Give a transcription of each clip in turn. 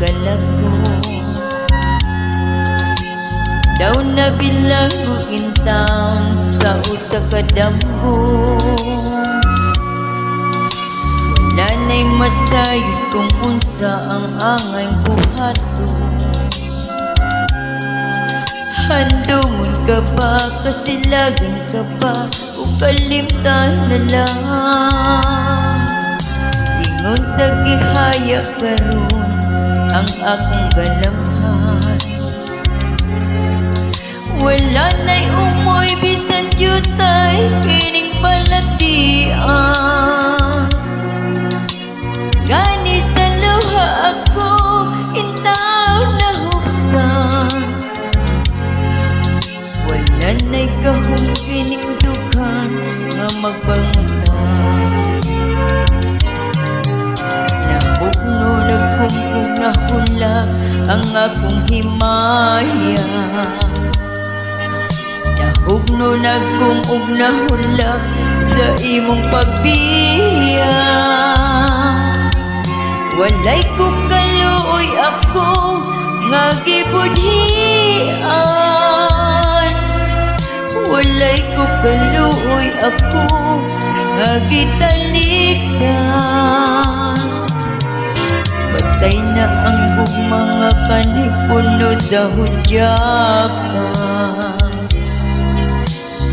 kalako Daw na bilang ko in sa usa ka damgo Wala na'y masayod kung unsa ang angay buhato Handumon ka ba kasilagan ka ba o kalimtan na lang. Ingon sa gihaya karon ang akong galamhan Wala na'y umoy bisan jutay kining palatian Gani sa luha ako intaw na hupsan Wala na'y kahong kining dughan nga magpangutan ang akong himaya. Nahugno na hula sa imong pagbiya. Walay ko kaluoy ako nga gibudhian Walay ko kaluoy ako nga gitalikan Patay na ang mga kanipuno sa hudyakan.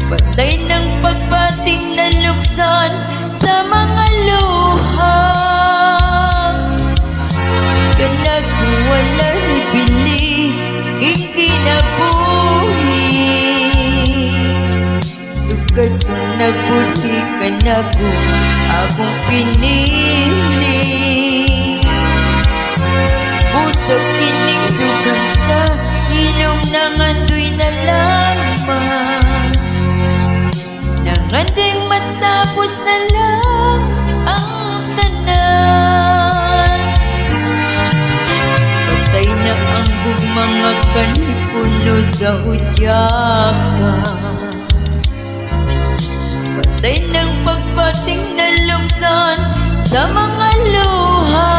Patay ng pagbating na luksan sa mga luha. Kanag wala bili Hindi na buhi. Sugad kong nagbuti ka na ko Akong pinili kanipuno sa hudyakan Patay ng pagpating na luksan sa mga luha.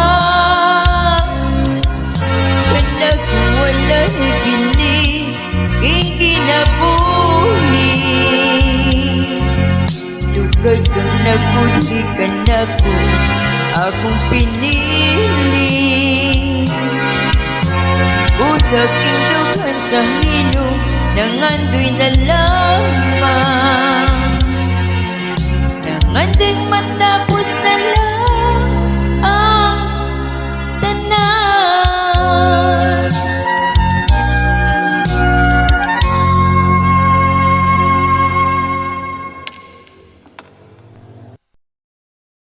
Kaya kung wala ni bili, hindi na buhi Sugad kang naguli ka na ko, akong pinili. Usap indugan sa hilo, nangandoy na lamang